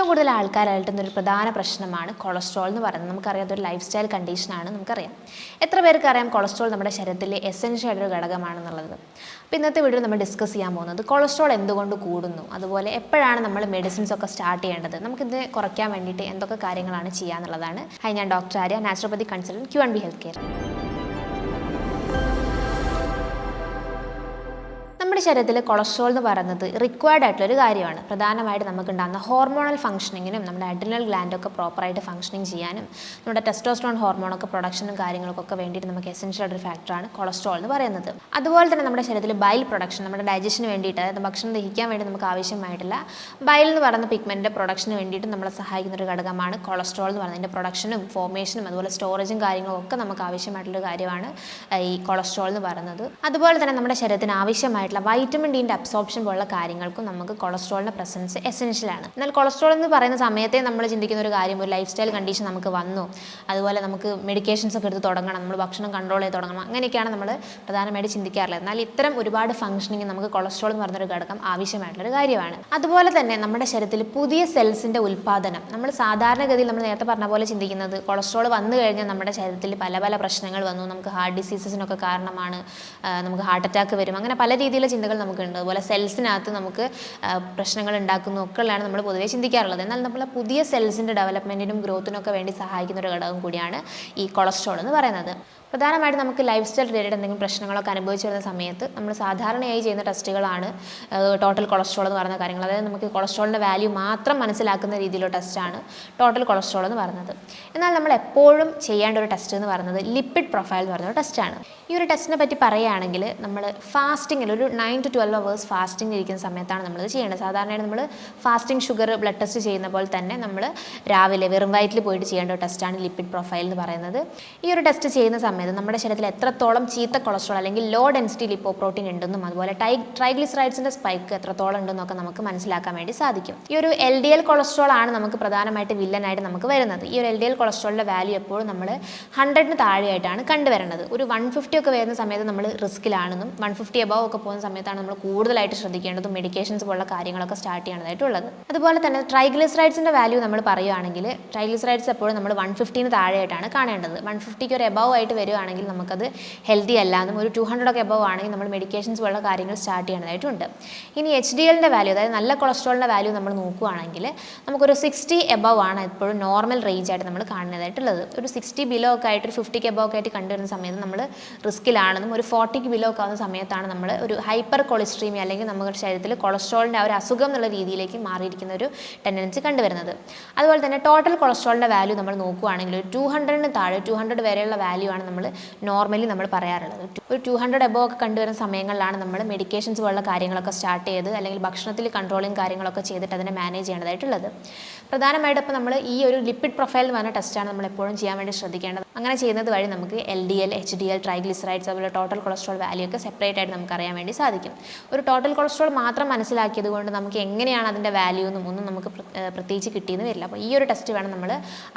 ഏറ്റവും കൂടുതൽ ആൾക്കാരായിട്ടുന്ന ഒരു പ്രധാന പ്രശ്നമാണ് കൊളസ്ട്രോൾ എന്ന് പറയുന്നത്. നമുക്കറിയാം അതൊരു ലൈഫ് സ്റ്റൈൽ കണ്ടീഷനാണ് നമുക്കറിയാം. എത്ര പേർക്ക് അറിയാം കൊളസ്ട്രോൾ നമ്മുടെ ശരീരത്തിലെ എസെൻഷ്യൽ ആയിട്ടൊരു ഘടകമാണെന്നുള്ളത്? അപ്പോൾ ഇന്നത്തെ വീഡിയോ നമ്മൾ ഡിസ്കസ് ചെയ്യാൻ പോകുന്നത് കൊളസ്ട്രോൾ എന്തുകൊണ്ട് കൂടുന്നു? അതുപോലെ എപ്പോഴാണ് നമ്മൾ മെഡിസിൻസ് ഒക്കെ സ്റ്റാർട്ട് ചെയ്യേണ്ടത്? നമുക്കിത് കുറയ്ക്കാൻ വേണ്ടിയിട്ട് എന്തൊക്കെ കാര്യങ്ങളാണ് ചെയ്യാന്നുള്ളതാണ്. ഹൈ ഞാൻ doctor Arya naturopathy consultant Q and B health care നമ്മുടെ ശരീരത്തിൽ കൊളസ്ട്രോൾ എന്ന് പറയുന്നത് റിക്വയർഡ് ആയിട്ടുള്ള ഒരു കാര്യമാണ്. പ്രധാനമായിട്ട് നമുക്ക് ഉണ്ടാകുന്ന ഹോർമോണൽ ഫംഗ്ഷനിങ്ങിനും നമ്മുടെ അഡ്രിനൽ ഗ്ലാൻഡൊക്കെ പ്രോപ്പറായിട്ട് ഫംഗ്ഷനിങ് ചെയ്യാനും നമ്മുടെ ടെസ്റ്റോസ്ട്രോൺ ഹോർമോണൊക്കെ പ്രൊഡക്ഷനും കാര്യങ്ങൾക്കൊക്കെ വേണ്ടിയിട്ട് നമുക്ക് എസെൻഷ്യൽ ആയിട്ടൊരു ഫാക്ടറാണ് കൊളസ്ട്രോൾ എന്ന് പറയുന്നത്. അതുപോലെ തന്നെ നമ്മുടെ ശരീരത്തിൽ ബൈൽ പ്രൊഡക്ഷൻ നമ്മുടെ ഡൈജഷന് വേണ്ടിയിട്ട് അതായത് ഭക്ഷണം ദഹിക്കാൻ വേണ്ടി നമുക്ക് ആവശ്യമായിട്ടുള്ള ബൈൽ എന്ന് പറയുന്ന പിഗ്മെന്റിന്റെ പ്രൊഡക്ഷന് വേണ്ടിയിട്ട് നമ്മളെ സഹായിക്കുന്ന ഒരു ഘടകമാണ് കൊളസ്ട്രോൾ എന്ന് പറയുന്നത്. അതിന്റെ പ്രൊഡക്ഷനും ഫോർമേഷനും അതുപോലെ സ്റ്റോറേജും കാര്യങ്ങളും ഒക്കെ നമുക്ക് ആവശ്യമായിട്ടുള്ള കാര്യമാണ് ഈ കൊളസ്ട്രോൾ എന്ന് പറയുന്നത്. അതുപോലെ തന്നെ നമ്മുടെ ശരീരത്തിന് ആവശ്യമായിട്ടുള്ള വൈറ്റമിൻ ഡിന്റെ അബ്സോർപ്ഷൻ പോലുള്ള കാര്യങ്ങൾക്കും നമുക്ക് കൊളസ്ട്രോളിന്റെ പ്രസൻസ് എസെൻഷ്യലാണ് എന്നാൽ കൊളസ്ട്രോൾ എന്ന് പറയുന്ന സമയത്തെ നമ്മൾ ചിന്തിക്കുന്ന ഒരു കാര്യം ഒരു ലൈഫ് സ്റ്റൈൽ കണ്ടീഷൻ നമുക്ക് വന്നു. അതുപോലെ നമുക്ക് മെഡിക്കേഷൻസ് ഒക്കെ എടുത്ത് തുടങ്ങണം നമ്മൾ ഭക്ഷണം കൺട്രോൾ ചെയ്ത് തുടങ്ങണം. അങ്ങനെയൊക്കെയാണ് നമ്മൾ പ്രധാനമായിട്ട് ചിന്തിക്കാറുള്ളത്. എന്നാൽ ഇത്തരം ഒരുപാട് ഫംഗ്ഷനിങ് നമുക്ക് കൊളസ്ട്രോൾ എന്ന് പറയുന്നൊരു ഘടകം ആവശ്യമായിട്ടുള്ളൊരു കാര്യമാണ്. അതുപോലെ തന്നെ നമ്മുടെ ശരീരത്തിൽ പുതിയ സെൽസിന്റെ ഉൽപ്പാദനം. നമ്മൾ സാധാരണഗതിയിൽ നമ്മൾ നേരത്തെ പറഞ്ഞ പോലെ ചിന്തിക്കുന്നത് കൊളസ്ട്രോൾ വന്നു കഴിഞ്ഞാൽ നമ്മുടെ ശരീരത്തിൽ പല പല പ്രശ്നങ്ങൾ വന്നു. നമുക്ക് ഹാർട്ട് ഡിസീസസിനൊക്കെ കാരണമാണ് നമുക്ക് ഹാർട്ട് അറ്റാക്ക് വരും. അങ്ങനെ പല രീതിയിലുള്ള ചിന്തകൾ നമുക്കുണ്ട്. അതുപോലെ സെൽസിനകത്ത് നമുക്ക് പ്രശ്നങ്ങൾ ഉണ്ടാക്കുന്നു ഒക്കെയുള്ളതാണ് നമ്മൾ പൊതുവേ ചിന്തിക്കാറുള്ളത്. എന്നാൽ നമ്മൾ പുതിയ സെൽസിന്റെ ഡെവലപ്മെന്റിനും ഗ്രോത്തിനും ഒക്കെ വേണ്ടി സഹായിക്കുന്ന ഒരു ഘടകം കൂടിയാണ് ഈ കൊളസ്ട്രോൾ എന്ന് പറയുന്നത്. പ്രധാനമായിട്ടും നമുക്ക് ലൈഫ് സ്റ്റൈൽ റിലേറ്റഡ് എന്തെങ്കിലും പ്രശ്നങ്ങളൊക്കെ അനുഭവിച്ചു വരുന്ന സമയത്ത് നമ്മൾ സാധാരണയായി ചെയ്യുന്ന ടെസ്റ്റുകളാണ് ടോട്ടൽ കൊളസ്ട്രോൾ എന്ന് പറയുന്ന കാര്യങ്ങൾ. അതായത് നമുക്ക് കൊളസ്ട്രോളിന്റെ വാല്യൂ മാത്രം മനസ്സിലാക്കുന്ന രീതിയിലുള്ള ടെസ്റ്റാണ് ടോട്ടൽ കൊളസ്ട്രോൾ എന്ന് പറയുന്നത്. എന്നാൽ നമ്മൾ എപ്പോഴും ചെയ്യേണ്ട ഒരു ടെസ്റ്റ് എന്ന് പറയുന്നത് ലിപ്പിഡ് പ്രൊഫൈൽ എന്ന് പറയുന്ന ടെസ്റ്റാണ് ഈ ഒരു ടെസ്റ്റിനെ പറ്റി പറയുകയാണെങ്കിൽ നമ്മൾ ഫാസ്റ്റിങ്ങിൽ ഒരു nine to twelve hours fasting ഇരിക്കുന്ന സമയത്താണ് ഇത് ചെയ്യേണ്ടത്. സാധാരണയായിട്ട് നമ്മൾ ഫാസ്റ്റിംഗ് ഷുഗർ ബ്ലഡ് ടെസ്റ്റ് ചെയ്യുന്ന പോലെ തന്നെ നമ്മൾ രാവിലെ വെറും വയറ്റിൽ പോയിട്ട് ചെയ്യേണ്ട ഒരു ടെസ്റ്റാണ് ലിപ്പിഡ് പ്രൊഫൈൽ എന്ന് പറയുന്നത്. ഈ ഒരു ടെസ്റ്റ് ചെയ്യുന്ന സമയത്ത് നമ്മുടെ ശരീരത്തിൽ എത്രത്തോളം ചീത്ത കൊളസ്ട്രോൾ അല്ലെങ്കിൽ ലോ ഡെൻസിറ്റി ലിപ്പോ പ്രോട്ടീൻ ഉണ്ടെന്നും അതുപോലെ ടൈ ട്രൈഗ്ലിസറൈഡ്സിന്റെ സ്പൈക്ക് എത്രത്തോളം ഉണ്ടെന്നൊക്കെ നമുക്ക് മനസ്സിലാക്കാൻ വേണ്ടി സാധിക്കും. ഈ ഒരു എൽ ഡി എൽ കൊളസ്ട്രോൾ ആണ് നമുക്ക് പ്രധാനമായിട്ട് വില്ലനായിട്ട് നമുക്ക് വരുന്നത്. ഈ ഒരു എൽ ഡി എൽ കൊളസ്ട്രോളിന്റെ വാല്യൂ എപ്പോഴും നമ്മൾ ഹൺഡ്രഡിന് താഴെയായിട്ടാണ് കണ്ടുവരുന്നത്. ഒരു വൺ ഫിഫ്റ്റി ഒക്കെ വരുന്ന സമയത്ത് നമ്മൾ റിസ്ക്കിലാണെന്നും വൺ ഫിഫ്റ്റി എബവ് ഒക്കെ പോകുന്ന സമയത്താണ് നമ്മൾ കൂടുതലായിട്ട് ശ്രദ്ധിക്കേണ്ടതും മെഡിക്കേഷൻസ് പോലുള്ള കാര്യങ്ങളൊക്കെ സ്റ്റാർട്ട് ചെയ്യേണ്ടതായിട്ടുള്ളത് അതുപോലെ തന്നെ ട്രൈഗ്ലിസറൈഡ്സിന്റെ വാല്യൂ നമ്മൾ പറയുകയാണെങ്കിൽ ട്രൈഗ്ലിസറൈഡ്സ് എപ്പോഴും നമ്മൾ വൺ ഫിഫ്റ്റീന് താഴെയായിട്ടാണ് കാണേണ്ടത്. വൺ ഫിഫ്റ്റിക്ക് ഒരു എബവ് ആയിട്ട് വരികയാണെങ്കിൽ നമുക്കത് ഹെൽത്തി അല്ലാന്നും ഒരു ടു ഹൺഡ്രഡ് ഒക്കെ എബവ് ആണെങ്കിൽ നമ്മൾ മെഡിക്കേഷൻസ് പോലുള്ള കാര്യങ്ങൾ സ്റ്റാർട്ട് ചെയ്യേണ്ടതായിട്ടുണ്ട് ഇനി എച്ച് ഡി എല്ലിന്റെ വാല്യൂ അതായത് നല്ല കൊളസ്ട്രോളിന്റെ വാല്യൂ നമ്മൾ നോക്കുകയാണെങ്കിൽ നമുക്കൊരു സിക്സ്റ്റി എബവ് ആണ് എപ്പോഴും നോർമൽ റേഞ്ച് ആയിട്ട് നമ്മൾ കാണുന്നതായിട്ടുള്ളത്. ഒരു സിക്സ്റ്റി ബിലോ ഒക്കെ ആയിട്ട് ഒരു ഫിഫ്റ്റിക്ക് എബവ് ഒക്കെ ആയിട്ട് കണ്ടുവരുന്ന സമയത്ത് നമ്മൾ റിസ്ക്കിലാണെന്നും ഒരു ഫോർട്ടിക്ക് ബിലോ ഒക്കെ ആവുന്ന സമയത്താണ് നമ്മൾ ഒരു ഹൈപ്പർ കൊളസ്ട്രീമി അല്ലെങ്കിൽ നമ്മുടെ ശരീരത്തിൽ കൊളസ്ട്രോളിന്റെ ആ ഒരു അസുഖം എന്നുള്ള രീതിയിലേക്ക് മാറിയിരിക്കുന്ന ഒരു ടെൻഡൻസി കണ്ടുവരുന്നത്. അതുപോലെ തന്നെ ടോട്ടൽ കൊളസ്ട്രോളിന്റെ വാല്യൂ നമ്മൾ നോക്കുകയാണെങ്കിൽ ഒരു ടു ഹൺഡ്രഡിന് താഴെ ടു ഹൺഡ്രഡ് വരെയുള്ള വാല്യൂ ആണ് നമ്മൾ നോർമലി നമ്മൾ പറയാറുള്ളത്. ഒരു ടു ഹൺഡ്രഡ് എബോ ഒക്കെ കണ്ടുവരുന്ന സമയങ്ങളിലാണ് നമ്മൾ മെഡിക്കേഷൻസ് പോലുള്ള കാര്യങ്ങളൊക്കെ സ്റ്റാർട്ട് ചെയ്ത് അല്ലെങ്കിൽ ഭക്ഷണത്തിൽ കൺട്രോളിങ് കാര്യങ്ങളൊക്കെ ചെയ്തിട്ട് അതിനെ മാനേജ് ചെയ്യേണ്ടതായിട്ടുള്ളത്. പ്രധാനമായിട്ട് ഇപ്പോൾ നമ്മൾ ഈ ഒരു ലിപ്പിഡ് പ്രൊഫൈൽ എന്ന് പറഞ്ഞ ടെസ്റ്റാണ് നമ്മൾ എപ്പോഴും ചെയ്യാൻ വേണ്ടി ശ്രദ്ധിക്കേണ്ടത്. അങ്ങനെ ചെയ്യുന്നത് വഴി നമുക്ക് L D L H D L triglycerides അതുപോലെ ടോട്ടൽ കൊളസ്ട്രോൾ വാല്യൂ ഒക്കെ സെപ്പറേറ്റ് ആയിട്ട് നമുക്ക് അറിയാൻ വേണ്ടി സാധിക്കും. ഒരു ടോട്ടൽ കൊളസ്ട്രോൾ മാത്രം മനസ്സിലാക്കിയത് കൊണ്ട് നമുക്ക് എങ്ങനെയാണ് അതിന്റെ വാല്യൂ എന്നും ഒന്നും നമുക്ക് പ്രത്യേകിച്ച് കിട്ടിയെന്ന് വരില്ല. അപ്പോൾ ഈ ഒരു ടെസ്റ്റ് വേണം നമ്മൾ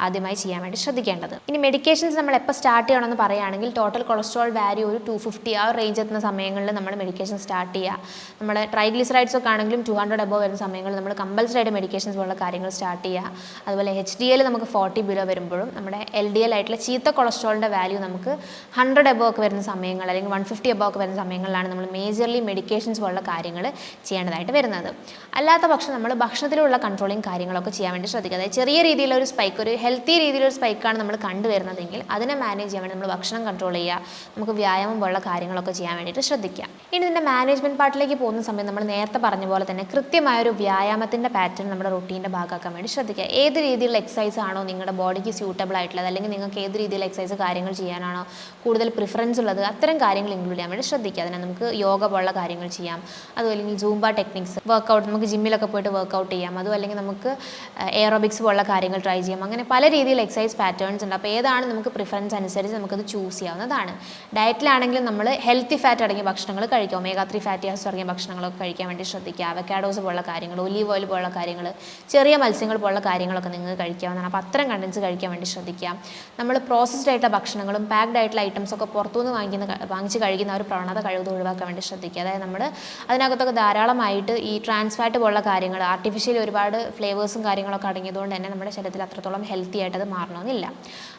ആദ്യമായി ചെയ്യാൻ വേണ്ടി ശ്രദ്ധിക്കേണ്ടത്. ഇനി മെഡിക്കേഷൻസ് നമ്മൾ എപ്പോൾ സ്റ്റാർട്ട് ചെയ്യണമെന്ന് പറയുകയാണെങ്കിൽ ടോട്ടൽ കൊളസ്ട്രോൾ വാല്യൂ ഒരു ടു ഫിഫ്റ്റി ആ റേഞ്ച് എത്തുന്ന സമയങ്ങളിൽ നമ്മൾ മെഡിക്കേഷൻ സ്റ്റാർട്ട് ചെയ്യുക. നമ്മൾ ട്രൈഗ്ലിസറൈഡ്സ് ഒക്കെ ആണെങ്കിലും ടു ഹൺഡ്രഡ് എബോ വരുന്ന സമയങ്ങളിൽ നമ്മൾ കമ്പൽസറി ആയിട്ട് മെഡിക്കേഷൻസ് പോലുള്ള കാര്യങ്ങൾ സ്റ്റാർട്ട് ചെയ്യുക. അതുപോലെ എച്ച് ഡി എൽ നമുക്ക് ഫോർട്ടി ബിലോ വരുമ്പോഴും നമ്മുടെ എൽ ഡി എൽ ആയിട്ടുള്ള ചീത്ത കൊളസ്ട്രോളിന്റെ വാല്യൂ നമുക്ക് ഹൺഡ്രഡ് എബോ ഒക്കെ വരുന്ന സമയങ്ങൾ അല്ലെങ്കിൽ വൺ ഫിഫ്റ്റി എബോ ഒക്കെ വരുന്ന സമയങ്ങളിലാണ് നമ്മൾ മേജർലി മെഡിക്കേഷൻസ് പോലുള്ള കാര്യങ്ങൾ ചെയ്യേണ്ടതായിട്ട് വരുന്നത്. അല്ലാത്ത പക്ഷം നമ്മൾ ഭക്ഷണത്തിലുള്ള കൺട്രോളിങ് കാര്യങ്ങളൊക്കെ ചെയ്യാൻ വേണ്ടി ശ്രദ്ധിക്കുക. അതായത് ചെറിയ രീതിയിലുള്ള ഒരു സ്പൈക്ക് ഒരു ഹെൽത്തി രീതിയിലൊരു സ്പൈക്കാണ് നമ്മൾ കണ്ടുവരുന്നതെങ്കിൽ അതിനെ മാനേജ് ചെയ്യാൻ വേണ്ടി നമ്മൾ ഭക്ഷണം കൺട്രോൾ ചെയ്യുക നമുക്ക് വ്യായാമം പോലുള്ള കാര്യങ്ങളൊക്കെ ചെയ്യാൻ വേണ്ടിയിട്ട് ശ്രദ്ധിക്കുക. ഇനി ഇതിന്റെ മാനേജ്മെന്റ് പാർട്ടിലേക്ക് പോകുന്ന സമയത്ത് നമ്മൾ നേരത്തെ പറഞ്ഞ പോലെ തന്നെ കൃത്യമായ ഒരു വ്യായാമത്തിന്റെ പാറ്റേൺ നമ്മുടെ റൊട്ടീന്റെ ഭാഗമാക്കാൻ വേണ്ടി ശ്രദ്ധിക്കുക. ഏത് രീതിയിലുള്ള എക്സസൈസ് ആണോ നിങ്ങളുടെ ബോഡിക്ക് സ്യൂട്ടബിൾ ആയിട്ടുള്ളത് അല്ലെങ്കിൽ നിങ്ങൾക്ക് ഏത് രീതിയിലുള്ള എക്സസൈസ് കാര്യങ്ങൾ ചെയ്യാനാണോ കൂടുതൽ പ്രിഫറൻസ് ഉള്ളത് അത്തരം കാര്യങ്ങൾ ഇൻക്ലൂഡ് ചെയ്യാൻ വേണ്ടി ശ്രദ്ധിക്കുക. അതിനെ നമുക്ക് യോഗ പോലുള്ള കാര്യങ്ങൾ ചെയ്യാം. അതും അല്ലെങ്കിൽ സൂംബ ടെക്നിക്സ് വർക്കൗട്ട് നമുക്ക് ജിമ്മിലൊക്കെ പോയിട്ട് വർക്കൗട്ട് ചെയ്യാം. അതും അല്ലെങ്കിൽ നമുക്ക് എയറോബിക്സ് പോലുള്ള കാര്യങ്ങൾ ട്രൈ ചെയ്യാം. അങ്ങനെ പല രീതിയിൽ എക്സസൈസ് പാറ്റേൺസ് ഉണ്ട്. അപ്പോൾ ഏതാണ് നമുക്ക് പ്രിഫറൻസ് അനുസരിച്ച് നമുക്കത് ചൂസ് ചെയ്യാവുന്നതാണ്. ഡയറ്റിലാണെങ്കിലും നമ്മൾ ഹെൽത്തി ഫാറ്റ് അടങ്ങിയ ഭക്ഷണങ്ങൾ കഴിക്കാം ഒമേഗ ത്രീ ഫാറ്റി ആസിഡ് തുടങ്ങിയ ഭക്ഷണങ്ങളൊക്കെ കഴിക്കാൻ വേണ്ടി ശ്രദ്ധിക്കുക. അവക്കാഡോസ് പോലുള്ള കാര്യങ്ങൾ ഒലീവ് ഓയിൽ പോലുള്ള കാര്യങ്ങൾ ചെറിയ മത്സ്യങ്ങൾ പോലുള്ള കാര്യങ്ങളൊക്കെ നിങ്ങൾ കഴിക്കാവുന്നതാണ്. അപ്പോൾ അത്തരം കണ്ടൻസ് കഴിക്കാൻ വേണ്ടി ശ്രദ്ധിക്കുക. നമ്മൾ പ്രോസസ്ഡ് ആയിട്ടുള്ള ഭക്ഷണങ്ങളും പാക്ഡ് ആയിട്ടുള്ള ഐറ്റംസൊക്കെ പുറത്തുനിന്ന് വാങ്ങിക്കുന്ന വാങ്ങിച്ച് കഴിക്കുന്ന ഒരു പ്രവണത കഴിവ് ഒഴിവാക്കാൻ വേണ്ടി ശ്രദ്ധിക്കുക. അതായത് നമ്മൾ അതിനകത്തൊക്കെ ധാരാളമായിട്ട് ഈ ട്രാൻസ് ഫാറ്റ് പോലുള്ള കാര്യങ്ങൾ ആർട്ടിഫിഷ്യലി ഒരുപാട് ഫ്ലേവേഴ്സും കാര്യങ്ങളൊക്കെ അടങ്ങിയതുകൊണ്ട് തന്നെ നമ്മുടെ ശരീരത്തിൽ അത്രത്തോളം ഹെൽത്തി ആയിട്ട് അത് മാറണമെന്നില്ല.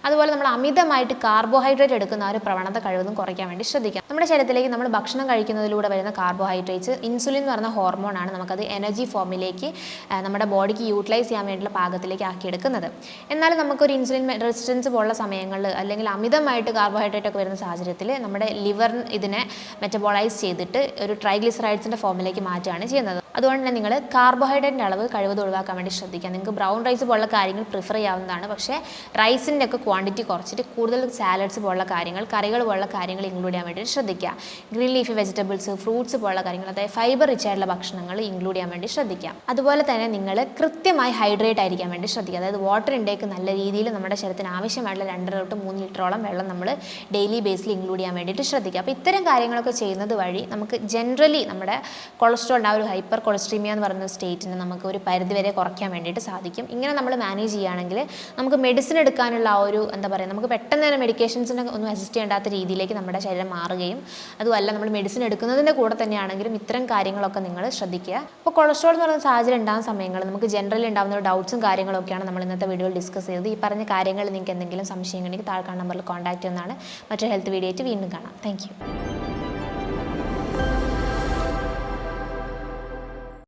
അതുപോലെ നമ്മൾ അമിതമായിട്ട് കാർബോഹൈഡ്രേറ്റ് എടുക്കുന്ന ഒരു പ്രവണത കഴിവതും കുറയ്ക്കാൻ വേണ്ടി ശ്രദ്ധിക്കാം. നമ്മുടെ ശരീരത്തിലേക്ക് നമ്മൾ ഭക്ഷണം കഴിക്കുന്നതിലൂടെ വരുന്ന കാർബോഹൈഡ്രേറ്റ്സ് ഇൻസുലിൻ എന്ന് പറയുന്ന ഹോർമോണാണ് നമുക്കത് എനർജി ഫോമിലേക്ക് നമ്മുടെ ബോഡിക്ക് യൂട്ടിലൈസ് ചെയ്യാൻ വേണ്ടിയുള്ള പാകത്തിലേക്ക് ആക്കിയെടുക്കുന്നത്. എന്നാലും നമുക്കൊരു ഇൻസുലിൻ റെസിസ്റ്റൻസ് പോലുള്ള സമയങ്ങളിൽ അല്ലെങ്കിൽ അമിതമായിട്ട് കാർബോഹൈഡ്രേറ്റ് ഒക്കെ വരുന്ന സാഹചര്യത്തിൽ നമ്മുടെ ലിവർ ഇതിനെ മെറ്റബോളൈസ് ചെയ്തിട്ട് ഒരു ട്രൈഗ്ലിസറൈഡ്സിന്റെ ഫോമിലേക്ക് മാറ്റുകയാണ് ചെയ്യുന്നത്. അതുകൊണ്ട് തന്നെ നിങ്ങൾ കാർബോഹൈഡ്രേറ്റിന്റെ അളവ് കഴിവത് ഒഴിവാക്കാൻ വേണ്ടി ശ്രദ്ധിക്കുക. നിങ്ങൾക്ക് ബ്രൗൺ റൈസ് പോലുള്ള കാര്യങ്ങൾ പ്രിഫർ ചെയ്യാവുന്നതാണ്. പക്ഷേ റൈസിന്റെ ഒക്കെ ക്വാണ്ടിറ്റി കുറച്ചിട്ട് കൂടുതൽ സാലഡ്സ് പോലുള്ള കാര്യങ്ങൾ കറികൾ പോലുള്ള കാര്യങ്ങൾ ഇൻക്ലൂഡ് ചെയ്യാൻ വേണ്ടി ശ്രദ്ധിക്കുക. ഗ്രീൻ ലീഫ് വെജിറ്റബിൾസ് ഫ്രൂട്ട്സ് പോലുള്ള കാര്യങ്ങൾ അതായത് ഫൈബർ റിച്ച് ആയിട്ടുള്ള ഭക്ഷണങ്ങൾ ഇൻക്ലൂഡ് ചെയ്യാൻ വേണ്ടി ശ്രദ്ധിക്കുക. അതുപോലെ തന്നെ നിങ്ങൾ കൃത്യമായി ഹൈഡ്രേറ്റ് ആയിരിക്കാൻ വേണ്ടി ശ്രദ്ധിക്കുക. അതായത് വാട്ടർ ഇൻടേക്ക് നല്ല രീതിയിൽ നമ്മുടെ ശരീരത്തിന് ആവശ്യമായിട്ടുള്ള രണ്ടര തൊട്ട് മൂന്ന് ലിറ്ററോളം വെള്ളം നമ്മൾ ഡെയിലി ബേസിൽ ഇൻക്ലൂഡ് ചെയ്യാൻ വേണ്ടിയിട്ട് ശ്രദ്ധിക്കുക. അപ്പോൾ ഇത്തരം കാര്യങ്ങളൊക്കെ ചെയ്യുന്നത് വഴി നമുക്ക് ജനറലി നമ്മുടെ കൊളസ്ട്രോളിന്റെ ആ ഒരു ഹൈപ്പർ കൊളസ്ട്രീമിയ എന്ന് പറയുന്ന സ്റ്റേറ്റിനെ നമുക്ക് ഒരു പരിധിവരെ കുറയ്ക്കാൻ വേണ്ടിയിട്ട് സാധിക്കും. ഇങ്ങനെ നമ്മൾ മാനേജ് ചെയ്യുകയാണെങ്കിൽ നമുക്ക് മെഡിസിൻ എടുക്കാനുള്ള ആ ഒരു എന്താ പറയുക നമുക്ക് പെട്ടെന്ന് തന്നെ മെഡിക്കേഷൻസിനെ ഒന്നും അസിസ്റ്റ് ചെയ്യേണ്ടാത്ത രീതിയിലേക്ക് നമ്മുടെ ശരീരം മാറുകയും അതുമല്ല നമ്മൾ മെഡിസിൻ എടുക്കുന്നതിന്റെ കൂടെ തന്നെയാണെങ്കിലും ഇത്തരം കാര്യങ്ങളൊക്കെ നിങ്ങൾ ശ്രദ്ധിക്കുക. അപ്പോൾ കൊളസ്ട്രോൾ എന്ന് പറയുന്ന സാഹചര്യം ഉണ്ടാകുന്ന സമയങ്ങൾ നമുക്ക് ജനറലി ഉണ്ടാകുന്ന ഡൗട്ട്സും കാര്യങ്ങളൊക്കെയാണ് നമ്മൾ ഇന്നത്തെ വീഡിയോയിൽ ഡിസ്കസ് ചെയ്തത്. ഈ പറഞ്ഞ കാര്യങ്ങൾ നിങ്ങൾക്ക് എന്തെങ്കിലും സംശയം ഉണ്ടെങ്കിൽ താഴെ നമ്പറിൽ കോൺടാക്റ്റ് ചെയ്യുന്നതാണ്. മറ്റൊരു ഹെൽത്ത് വീഡിയോ ആയിട്ട് വീണ്ടും കാണാം. താങ്ക്